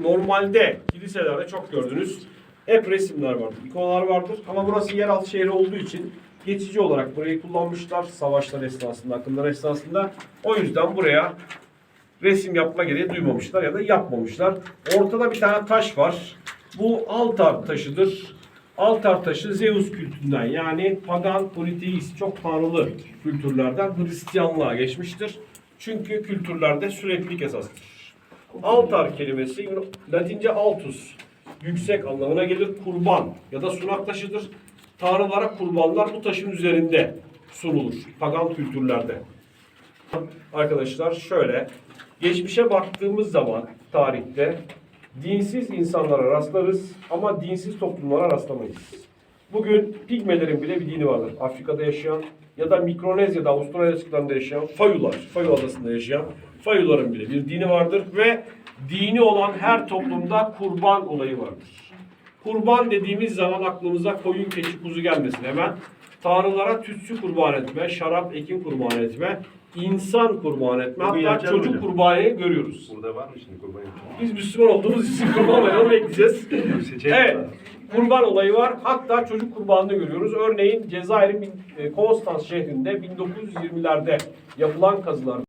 Normalde kiliselerde çok gördünüz. Hep resimler vardır, ikonalar vardır. Ama burası yeraltı şehri olduğu için geçici olarak burayı kullanmışlar. Savaşlar esnasında, akınlar esnasında. O yüzden buraya resim yapma gereği duymamışlar ya da yapmamışlar. Ortada bir tane taş var. Bu altar taşıdır. Altar taşı Zeus kültünden yani pagan, politeist, çok tanrılı kültürlerden Hristiyanlığa geçmiştir. Çünkü kültürlerde süreklilik esastır. Altar kelimesi Latince altus, yüksek anlamına gelir. Kurban ya da sunak taşıdır. Tanrılara kurbanlar bu taşın üzerinde sunulur pagan kültürlerde. Arkadaşlar şöyle, geçmişe baktığımız zaman tarihte dinsiz insanlara rastlarız ama dinsiz toplumlara rastlamayız. Bugün pigmelerin bile bir dini vardır. Afrika'da yaşayan ya da Mikronezya'da, Avustralya'da yaşayan Fayular, Fayu adasında yaşayan Fayuların bile bir dini vardır ve dini olan her toplumda kurban olayı vardır. Kurban dediğimiz zaman aklımıza koyun, keçi, kuzu gelmesin hemen. Tanrılara tütsü kurban etme, şarap, ekin kurban etme, insan kurban etme, Bugün hatta çocuk hocam. kurbanı görüyoruz. Burada var mı şimdi kurban? Biz Müslüman olduğumuz için kurban bayramı bekleyeceğiz. Seçenek evet. Kurban olayı var. Hatta çocuk kurbanını görüyoruz. Örneğin Cezayir'in e, Konstans şehrinde 1920'lerde yapılan kazılar